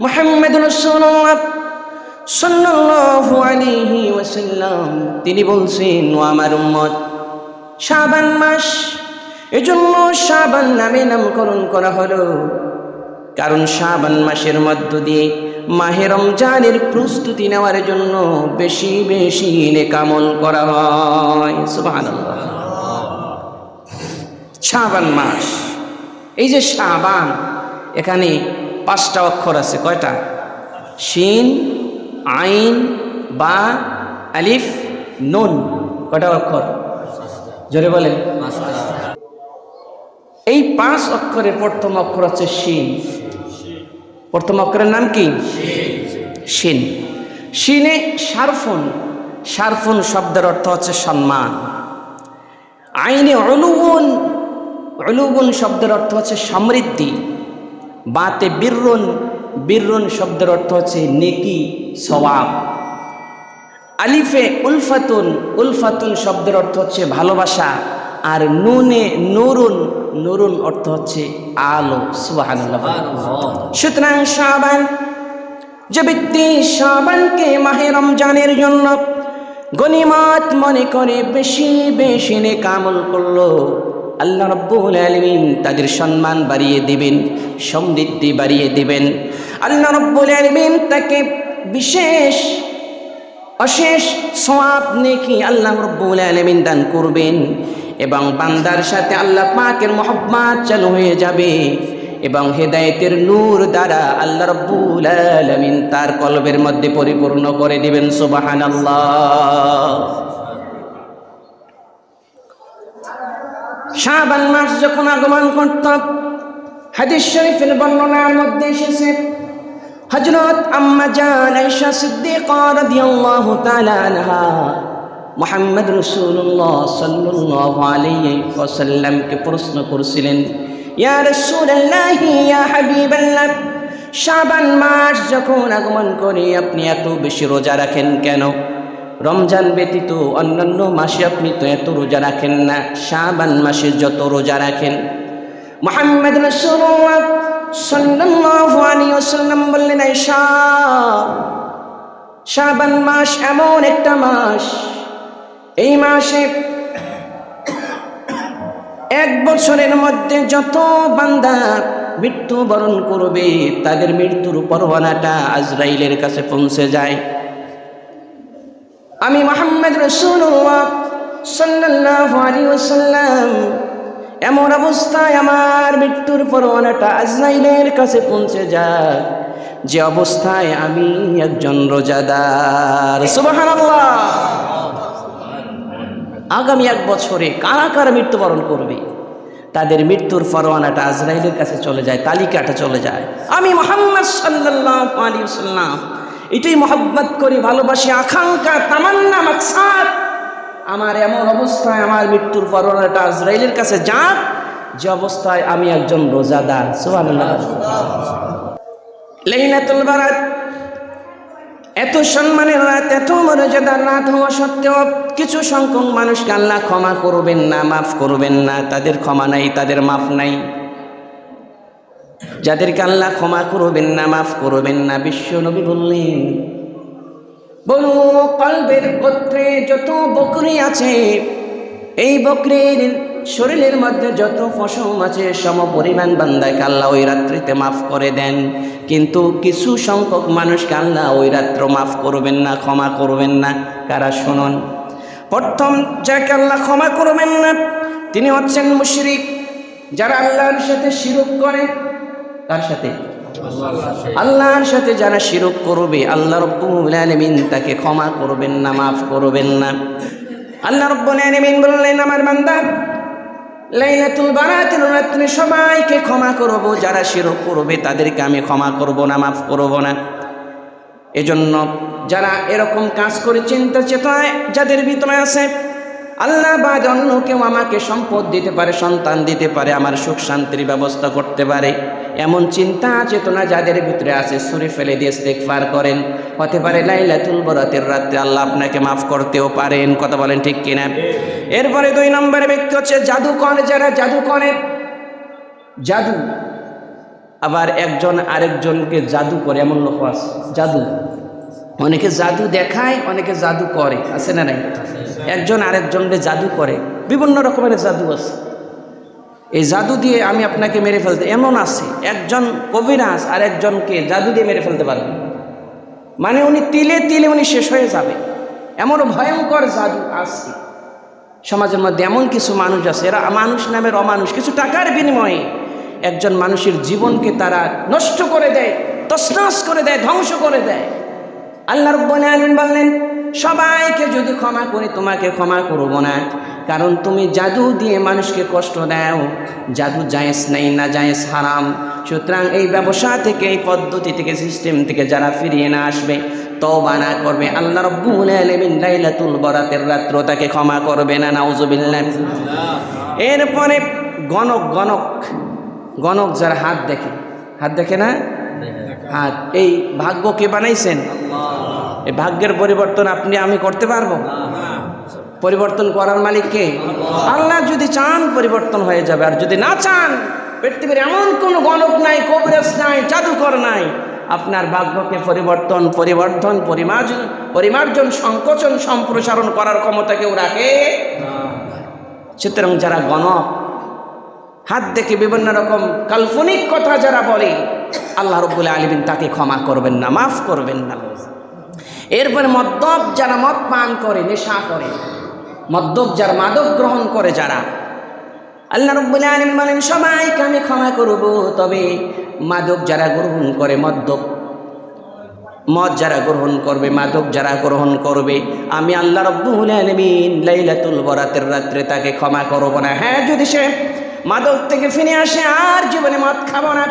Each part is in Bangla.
মোহাম্মদ তিনি বলছেন, ও আমার উম্মত, শাবান মাস, এজন্য শাবান নামে নামকরণ করা হলো। কারণ শাবান মাসের মধ্য দিয়ে মাহে রমজানের প্রস্তুতি নেওয়ার জন্য বেশি বেশি নেকামল করা হয়। সুবহানাল্লাহ। শাবান মাস, এই যে শাবান, এখানে পাঁচটা অক্ষর আছে, কয়টা? শিন, আইন, বা, আলিফ, নুন, কয়টা অক্ষর? জোরে বলেন। এই পাঁচ অক্ষরের প্রথম অক্ষর হচ্ছে শিন। প্রথম অক্ষরের নাম কি? শিন। শিনে সারফুন। সারফুন শব্দের অর্থ হচ্ছে সম্মান। আইনে অলুগুন অলুগুন শব্দের অর্থ হচ্ছে সমৃদ্ধি। বাতে বীররুন বীররুন শব্দের অর্থ হচ্ছে নেকি সওয়াব আলিফে উলফাতুন উলফাতুন শব্দের অর্থ হচ্ছে ভালোবাসা। আর নুনে নুরুন নুরুন অর্থ হচ্ছে আলো সুবহানাল্লাহ সুতরাং সাবান যে ব্যক্তি সাবানকে মাহে রমজানের জন্য গনিমাত মনে করে বেশি বেশি নে কামল করল আল্লাহ রব্বুল আলমিন তাদের সম্মান বাড়িয়ে দিবেন, সমৃদ্ধি বাড়িয়ে দিবেন। আল্লাহ রব্বুল আলমিন তাকে বিশেষ, অশেষ সোয়াব নেকি আল্লাহ রব্বুল আলমিন দান করবেন এবং বান্দার সাথে আল্লাহ পাকের মোহাম্মত চালু হয়ে যাবে এবং হেদায়েতের নূর দ্বারা আল্লাহ রব্বুল আলমিন তার কলবের মধ্যে পরিপূর্ণ করে দিবেন সুবাহান আল্লাহ শাবান মাস যখন আগমন করত, হাদিস শরীফের বর্ণনার মধ্যে এসেছে হজরত আম্মা জান আয়েশা সিদ্দিকা রাদিয়াল্লাহু তাআলা আনহা মুহাম্মদ রাসূলুল্লাহ সাল্লাল্লাহু আলাইহি ওয়াসাল্লামকে প্রশ্ন করেছিলেন, ইয়া রাসূলুল্লাহ, ইয়া হাবিবাল্লাহ শাবান মাস যখন আগমন করে আপনি এত বেশি রোজা রাখেন কেন? রমজান ব্যতীত অন্যান্য মাসে আপনি তো এত রোজা রাখেন না, শাবান মাসে যত রোজা রাখেন। মোহাম্মদ বললেন, আয়েশা, শাবান মাস এমন একটা মাস, এই মাসে এক বছরের মধ্যে যত বান্দা মৃত্যুবরণ করবে, তাদের মৃত্যুর পরোয়ানাটা আজরাইলের কাছে পৌঁছে যায়। আমি মোহাম্মদ রসুল্লাহ সাল্লাল্লাহু আলাইহি ওয়াসাল্লাম। এমন অবস্থায় আমার মৃত্যুর পরোয়ানাটা আজরাইলের কাছে পৌঁছে যায়। যে অবস্থায় আমি একজন রোজাদার। সুবহানাল্লাহ। আগামী এক বছরে কারা কারা মৃত্যুবরণ করবে? তাদের মৃত্যুর ফরওয়ানাটা আজরাইলের কাছে চলে যায়, তালিকাটা চলে যায়। আমি মোহাম্মদ সাল্লাল্লাহু আলাইহি ওয়াসাল্লাম এটাই মোহাব্বত করি, ভালোবাসি, আকাঙ্ক্ষা, তামান্না, মাকসাদ। আমার এমন অবস্থায় আমার মৃত্যুর পরোয়ানাটা আজরাইলের কাছে যাক, যে অবস্থায় আমি একজন রোজাদার। সুবহানাল্লাহ। লাইলাতুল বারাত, এত সম্মানের রাত, এত মর্যাদার রাত হওয়া সত্ত্বেও কিছু সংখ্যক মানুষকে আল্লাহ ক্ষমা করবেন না, মাফ করবেন না। তাদের ক্ষমা নাই, তাদের মাফ নাই। যাদেরকে আল্লাহ ক্ষমা করবেন না, মাফ করবেন না, বিশ্ব নবী বললেন, বলু, কলবের গোত্রে যত বকরি আছে, এই বকরির শরীরের মধ্যে যত পশম আছে, সম পরিমাণ বান্দাকে আল্লাহ ওই রাত্রিতে মাফ করে দেন। কিন্তু কিছু সংখ্যক মানুষকে আল্লাহ ওই রাত্র মাফ করবেন না, ক্ষমা করবেন না। কারা শুনুন? প্রথম, যাকে আল্লাহ ক্ষমা করবেন না, তিনি হচ্ছেন মুশরিক, যারা আল্লাহর সাথে শিরক করে। কার সাথে? আল্লাহর সাথে যারা শিরক করবে, আল্লাহ রব্বুল আলামিন তাকে ক্ষমা করবেন না, মাফ করবেন না। আল্লাহ রব্বুল আলামিন বললেন, আমার বান্দা, লাইলাতুল বারাতের রাত্রে সবাইকে ক্ষমা করব। যারা শিরক করবে, তাদেরকে আমি ক্ষমা করব না, মাফ করব না। এজন্য যারা এরকম কাজ করে, চিন্তা চেতনায় যাদের ভিতরে আছে আল্লাহ বা অন্য কেউ আমাকে সম্পদ দিতে পারে, সন্তান দিতে পারে, আমার সুখ শান্তির ব্যবস্থা করতে পারে। এমন চিন্তা, চেতনা যাদের ভিতরে আছে সুরে ফেলে দিয়ে ইস্তেগফার করেন। হতে পারে লাইলাতুল বরাতের রাত্রে আল্লাহ আপনাকে মাফ করতেও পারেন। কথা বলেন ঠিক কিনা? এরপরে দুই নম্বরে ব্যক্তি হচ্ছে জাদু করে যারা জাদু করে জাদু। আবার একজন আরেকজনকে জাদু করে, এমন লোক আছে, জাদু। অনেকে জাদু দেখায়, অনেকে জাদু করে, আছে না নাই? একজন আরেকজনকে জাদু করে। বিভিন্ন রকমের জাদু আছে। এই জাদু দিয়ে আমি আপনাকে মেরে ফেলতে এমন আছে, একজন কবিরাজ আর একজনকে জাদু দিয়ে মেরে ফেলতে পারবে। মানে উনি তিলে তিলে উনি শেষ হয়ে যাবে। এমন ভয়ঙ্কর জাদু আছে। সমাজের মধ্যে এমন কিছু মানুষ আছে, এরা মানুষ নামের অমানুষ। কিছু টাকার বিনিময়ে একজন মানুষের জীবনকে তারা নষ্ট করে দেয় তসনস করে দেয়, ধ্বংস করে দেয়। আল্লাহ রব্বুল আলামিন বললেন সবাইকে যদি ক্ষমা করি তোমাকে ক্ষমা করব না। কারণ তুমি জাদু দিয়ে মানুষকে কষ্ট দাও। জাদু জায়েজ নাই না জায়েজ হারাম। সুতরাং এই ব্যবসা থেকে এই পদ্ধতি থেকে সিস্টেম থেকে যারা ফিরিয়ে না আসবে তওবা না করবে। আল্লাহ রব্বুল আলামিন লাইলাতুল বরাতের রাত্র তাকে ক্ষমা করবে না নাউজুবিল্লাহ। এরপরে গণক গণক গণক যারা হাত দেখে হাত দেখে না? হাত। এই ভাগ্য কে বানাইছেন? এই ভাগ্যের পরিবর্তন আপনি, আমি করতে পারব? পরিবর্তন করার মালিককে আল্লাহ যদি চান পরিবর্তন হয়ে যাবে, আর যদি না চান, পৃথিবীর এমন কোনো গণক নাই কবরেজ নাই, জাদুকর নাই, আপনার ভাগ্যকে পরিবর্তন, পরিবর্ধন পরিমার্জন পরিমার্জন, সংকোচন, সম্প্রসারণ করার ক্ষমতা কেউ রাখে? সুতরাং যারা গণক, হাত দেখে বিভিন্ন রকম কাল্পনিক কথা যারা বলে, আল্লাহ রব্বুল আলমিন তাকে ক্ষমা করবেন না, মাফ করবেন না। এরপরে মদ্যপ যারা মদ পান করে, নেশা করে, মদ্যপ যারা মাদক গ্রহণ করে যারা, আল্লাহ রব্বুল আলমিন বলেন, সবাইকে আমি ক্ষমা করব। তবে মাদক যারা গ্রহণ করে, মদ্যপ, মদ যারা গ্রহণ করবে, মাদক যারা গ্রহণ করবে, আমি আল্লাহ রব্বুল আলমিন লাইলাতুল বরাতের রাত্রে তাকে ক্ষমা করব না। হ্যাঁ যদি সে মাদক থেকে ফিরে আসে, আর জীবনে মদ খাব না।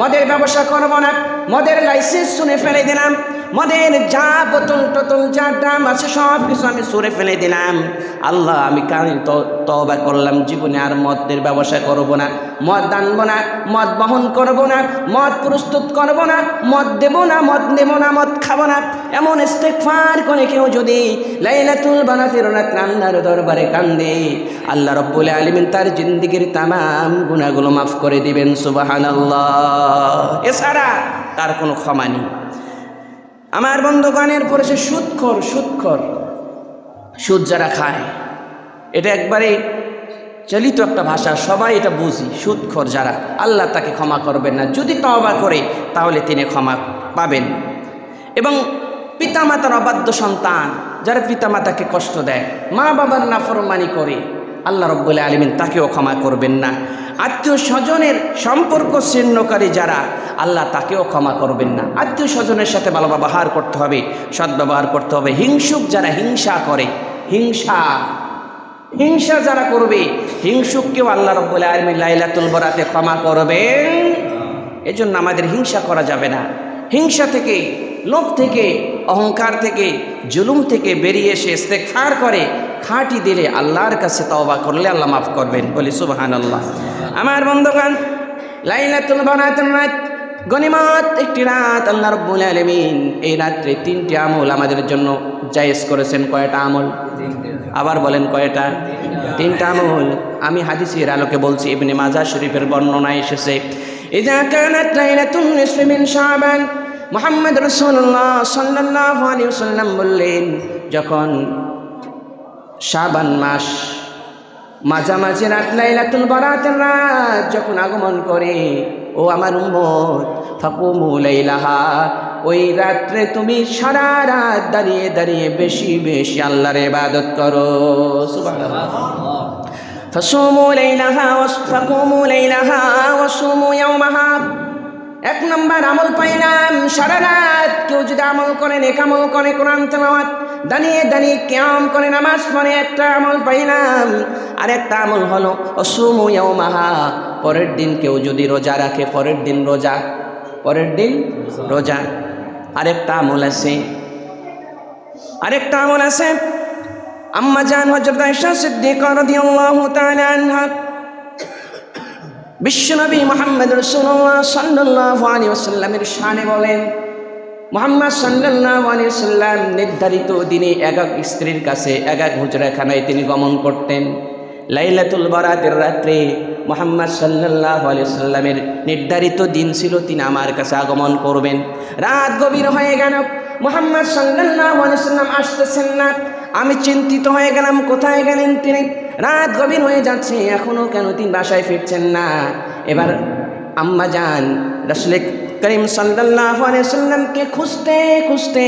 মদের ব্যবসা করব না, মদের লাইসেন্স শুনে ফেলে দিলাম, মদের যা বোতল টোতল যা ড্রাম আছে সব কিছু আমি সরে ফেলে দিলাম। আল্লাহ, আমি কারণ তবা করলাম, জীবনে আর মদের ব্যবসা করব না, মদ দানবো না, মদ বহন করব না, মদ প্রস্তুত করব না, মদ দেব না, মদ নেব না, মদ খাব না। এমন ইস্তেকফার করে কেউ যদি লাইলাতুল বানাতের রাত আল্লাহর দরবারে কান্দে, আল্লাহ রব্বুল আলমিন তার জিন্দিগির তামাম গুণাগুলো মাফ করে দিবেন, সুবাহানাল্লাহ। এছাড়া তার কোনো ক্ষমা নেই। আমার বন্ধুগণের পরে সে সুৎখর সুৎখর, সুদ যারা খায়, এটা একবারে চলিত একটা ভাষা, সবাই এটা বুঝি, সুৎখর যারা, আল্লাহ তাকে ক্ষমা করবেন না। যদি তওবা করে, তাহলে তিনি ক্ষমা পাবেন। এবং পিতামাতার অবাধ্য সন্তান, যারা পিতামাতাকে কষ্ট দেয় মা বাবার নাফরমানি করে আল্লাহ রব্বুল্লাহ আলমিন তাকেও ক্ষমা করবেন না। আত্মীয় স্বজনের সম্পর্ক ছিন্নকারী যারা, আল্লাহ তাকেও ক্ষমা করবেন না। আত্মীয় স্বজনের সাথে ভালো ব্যবহার করতে হবে সদ্ব্যবহার করতে হবে। হিংসুক যারা হিংসা করে, হিংসা হিংসা যারা করবে, হিংসুককেও আল্লাহ রব্বুল আলমী লাইলাতুল বরাতে ক্ষমা করবেন। এজন্য আমাদের হিংসা করা যাবে না। হিংসা থেকে, লোভ থেকে, অহংকার থেকে, জুলুম থেকে বেরিয়ে এসে ইস্তেকফার করে খাঁটি দিলে আল্লাহর কাছে তওবা করলে আল্লাহ মাফ করবেন। বলি সুবহান আল্লাহ আমার বন্ধুগণ, লাইলাতুল বরাতের রাত গনিমত একটি রাত আল্লাহ রব্বুল আলমিন এই রাত্রে তিনটি আমল আমাদের জন্য জায়েজ করেছেন। কয়টা আমল? আবার বলেন কয়টা? তিনটা আমল। আমি হাদিসের আলোকে বলছি, ইবনে মাজা শরীফের বর্ণনা এসেছে ইজা কানাত লাইলাতুন নিসফি মিন শাবান। মুহাম্মদ রাসূলুল্লাহ সাল্লাল্লাহু আলাইহি ওয়াসাল্লাম বললেন, যখন শাবান মাস। মাঝামাঝি রাত লাইলাতুল বরাতের রাত যখন আগমন করে, ও আমার উম্মত, ফাকুমু লাইলাহা। ওই রাত্রে তুমি সারা রাত দাঁড়িয়ে দাঁড়িয়ে বেশি বেশি আল্লাহর ইবাদত করো। ফাসুমু লাইলাহা ওয়াসফাকুমু লাইলাহা ওয়াসুমু ইয়াওমাহা এক নম্বর আমল পাইলাম, সারা রাত কেউ যদি আমল করে, নেক আমল করে, কোরআন তেলাওয়াত দাঁড়িয়ে দাঁড়িয়ে ক্যাম করে নামাজ পড়ে, একটা আমল পাইলাম। আর একটা আমল হলো, অসুমু মাহা পরের দিন কেউ যদি রোজা রাখে, পরের দিন রোজা, পরের দিন রোজা। আরেকটা আমল আছে, আরেকটা আমল আছে। আম্মা জান হজরত আয়েশা সিদ্দিকা রাদিয়াল্লাহু তাআলা আনহা, বিশ্বনবী মোহাম্মদ রসুল্লাহ সাল্লাহ আলী আসাল্লামের শানে বলেন মোহাম্মদ সাল্লাহ আলী সাল্লাম নির্ধারিত দিনে এক এক স্ত্রীর কাছে এক এক হুজরাখানায় তিনি গমন করতেন। লাইলাতুল বরাতের রাত্রে মোহাম্মদ সাল্লাহ সাল্লামের নির্ধারিত দিন ছিল, তিনি আমার কাছে আগমন করবেন। রাত গভীর হয়ে গেল, মোহাম্মদ সাল্লাহ সাল্লাম আসতেছেন না। আমি চিন্তিত হয়ে গেলাম, কোথায় গেলেন তিনি? রাত গভীর হয়ে যাচ্ছে এখনও কেন তিনি বাসায় ফিরছেন না? এবার আম্মা যান রসুল করিম সাল্লাহ সাল্লামকে খুঁজতে খুঁজতে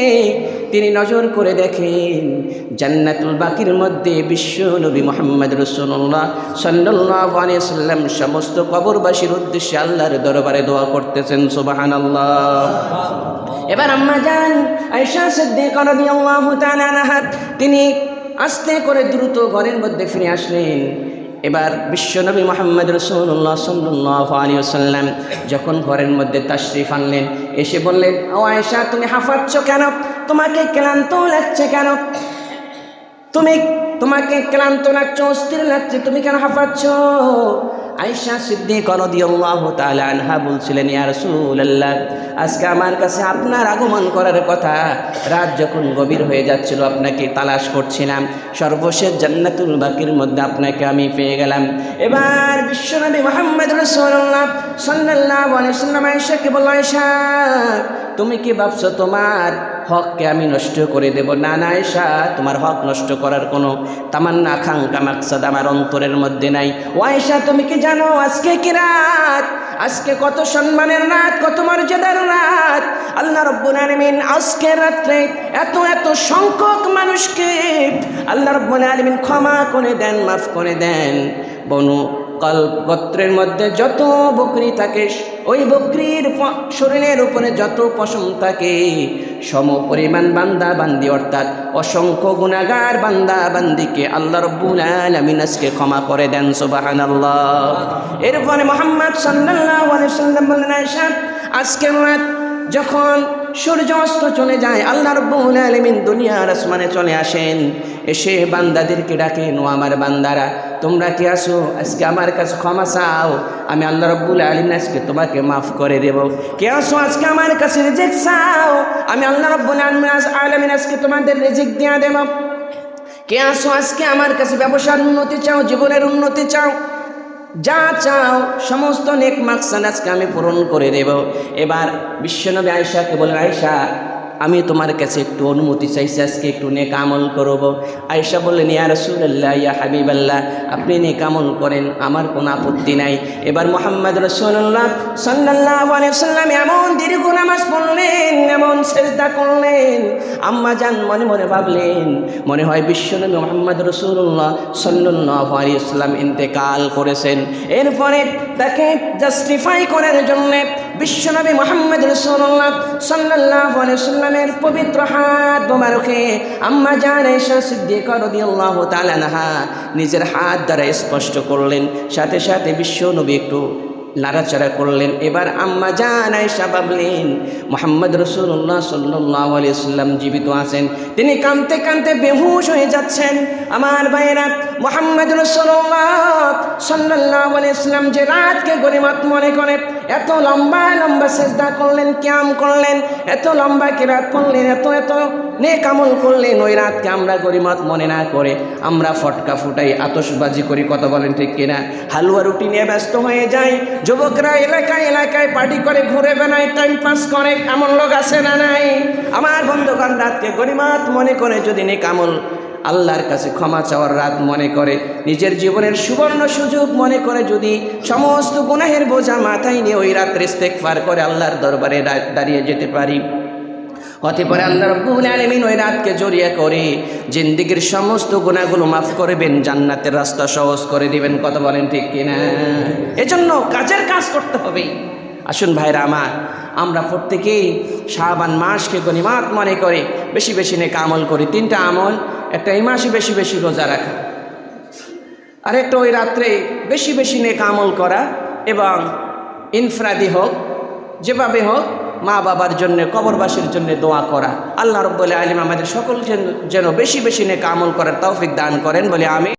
তিনি নজর করে দেখেন জান্নাতুল বাকির মধ্যে বিশ্ব নবী মোহাম্মদ রসুল্লাহ সাল্লাহ সাল্লাম সমস্ত কবরবাসীর উদ্দেশ্যে আল্লাহর দরবারে দোয়া করতেছেন সুবাহান আল্লাহ এবার আম্মা যান আয়সা সিদ্দিক তিনি আস্তে করে দ্রুত ঘরের মধ্যে ফিরে আসলেন। এবার বিশ্বনবী মোহাম্মদ রসুল্লাহ সাল্লাহ আলী আসাল্লাম যখন ঘরের মধ্যে তাশরিফ আনলেন, এসে বললেন, ও আয়েশা, তুমি হাঁফাচ্ছ কেন? তোমাকে ক্লান্ত লাগছে কেন? তুমি, তোমাকে ক্লান্ত লাগছো, অস্থির লাগছে, তুমি কেন হাঁপাচ্ছ আয়সা সিদ্দিক রদিয়াল্লাহু তাআলা আনহা বলছিলেন, ইয়া রাসূলুল্লাহ, আজকে আমার কাছে আপনার আগমন করার কথা। রাত যখন গভীর হয়ে যাচ্ছিল, আপনাকে তালাশ করছিলাম। সর্বশেষ জান্নাতুল বাকির মধ্যে আপনাকে আমি পেয়ে গেলাম। এবার বিশ্বনবী মোহাম্মদ রাসূলুল্লাহ সাল্লাল্লাহু আলাইহি সাল্লাম আয়েশাকে বলল, আয়েশা, তুমি কি ভাবছ তোমার হককে আমি নষ্ট করে দেব। না না আয়েশা, তোমার হক নষ্ট করার কোনো তামান্না, আকাঙ্ক্ষা, মাকসাদ আমার অন্তরের মধ্যে নাই। ও আয়েশা, তুমি কি জানো আজকে কি রাত? আজকে কত সম্মানের রাত, কত মর্যাদার রাত? আল্লাহ রব্বুল আলমিন আজকের রাত্রে এত এত সংখ্যক মানুষকে আল্লাহ রব্বুল আলমিন ক্ষমা করে দেন, মাফ করে দেন। বনু কল গোত্রের মধ্যে যত বকরি থাকে, ওই বকরির শরীরের উপরে যত পশম থাকে, সম পরিমাণ বান্দা বান্দি, অর্থাৎ অসংখ্য গুণাগার বান্দা বান্দিকে আল্লাহ রব্বুল আলামিন আজকে ক্ষমা করে দেন, সুবহানাল্লাহ। এরপরে মোহাম্মদ সাল্লাল্লাহু সাল্লাম বললেন আজকের রাত যখন সূর্য অস্ত চলে যায়, আল্লাহ রব্বুল আলামিন দুনিয়ার আসমানে চলে আসেন, এসে বান্দাদেরকে ডাকেন, ও আমার বান্দারা তোমরা কি আসো? আজকে আমার কাছে ক্ষমা চাও। আমি আল্লাহ রব্বুল আলমিন আজকে তোমাকে মাফ করে দেব। কে আসো আজকে আমার কাছে রেজেক্ট চাও? আমি আল্লাহ রব্বুল আলমিন আলমিন আজকে তোমাদের রেজেক্ট দিয়া দেব। কে আসো আজকে আমার কাছে ব্যবসার উন্নতি চাও, জীবনের উন্নতি চাও? যা চাও, সমস্ত নেক মাকসাদ আজকে আমি পূরণ করে দেব। এবার বিশ্বনবী আয়সাকে বলেন আয়সা আমি তোমার কাছে একটু অনুমতি চাইছি, আজকে একটু নেক আমল করব। আয়সা বললেন, ইয়া রসুল্লাহ ইয়া হাবিবাল্লাহ, আপনি নেক আমল করেন, আমার কোনো আপত্তি নাই। এবার মোহাম্মদ রসুল্লাহ সাল্লাহ সাল্লাম এমন দীর্ঘ নামাজ পড়লেন, এমন চেষ্টা করলেন। আম্মা যান মনে মনে ভাবলেন, মনে হয় বিশ্বনবী মোহাম্মদ রসুল্লাহ সাল্লাহ ইসলাম ইন্তেকাল করেছেন। এরপরে তাকে জাস্টিফাই করার জন্য বিশ্বনবী মোহাম্মদ রসুল্লাহ সাল্লাহ সাল্লামের পবিত্র হাত বোমারুখে আম্মা জান এসা সিদ্দিক রদিয়াল্লাহ তালানাহা নিজের হাত দ্বারা স্পষ্ট করলেন, সাথে সাথে বিশ্বনবী একটু নাড়াচাড়া করলেন। এবার আম্মা জান আয়সা মোহাম্মদ রসুল্লাহ সাল্লাহ সাল্লাম জীবিত আছেন। তিনি কাঁদতে কাঁদতে বেহুশ হয়ে যাচ্ছেন। আমার ভাইয়েরা, মোহাম্মদ রসুল্লাহ সাল্লাহ ইসলাম যে রাতকে গরিমত মনে করে এত লম্বা লম্বা চেষ্টা করলেন, ক্যাম করলেন, এত লম্বা রাত করলেন, এত এত নে কামল করলেন, ওই রাতকে আমরা গরিমত মনে না করে আমরা ফটকা ফুটাই আতসবাজি করি, কথা বলেন ঠিক কিনা? হালুয়া রুটি নিয়ে ব্যস্ত হয়ে যায় যুবকরা এলাকায় এলাকায় পার্টি করে, ঘুরে বেড়ায় টাইম পাস করে, এমন লোক আছে না নাই? আমার বন্ধুগণ রাতকে গরিমাত মনে করে যদি নে আমল আল্লাহর কাছে ক্ষমা চাওয়ার রাত মনে করে। নিজের জীবনের সুবর্ণ সুযোগ মনে করে যদি সমস্ত গুনাহের বোঝা মাথায় নিয়ে ওই রাত্রে ইস্তেকফার করে আল্লাহর দরবারে দাঁড়িয়ে যেতে পারি। হতে পারে আল্লাহ রব্বুল আলমিন ওই রাতকে জড়িয়ে করে জিন্দিগির সমস্ত গুণাগুলো মাফ করবেন, জান্নাতের রাস্তা সহজ করে দিবেন। কথা বলেন ঠিক কিনা? এজন্য কাজের কাজ করতে হবে। আসুন ভাইরা আমার, আমরা প্রত্যেকেই শাহবান মাসকে গণিমাত মনে করে বেশি বেশি নেক আমল করি। তিনটা আমল একটা এই মাসে বেশি বেশি রোজা রাখা। আরেকটা ওই রাত্রে বেশি বেশি নেক আমল করা এবং ইনফ্রাদি হোক, যেভাবে হোক, মা বাবার জন্য, কবরবাসীর জন্য দোয়া করা। আল্লাহ রব্বুল আলিম আমাদের সকল যেন- বেশি বেশি নেক আমল করার তৌফিক দান করেন, বলে আমি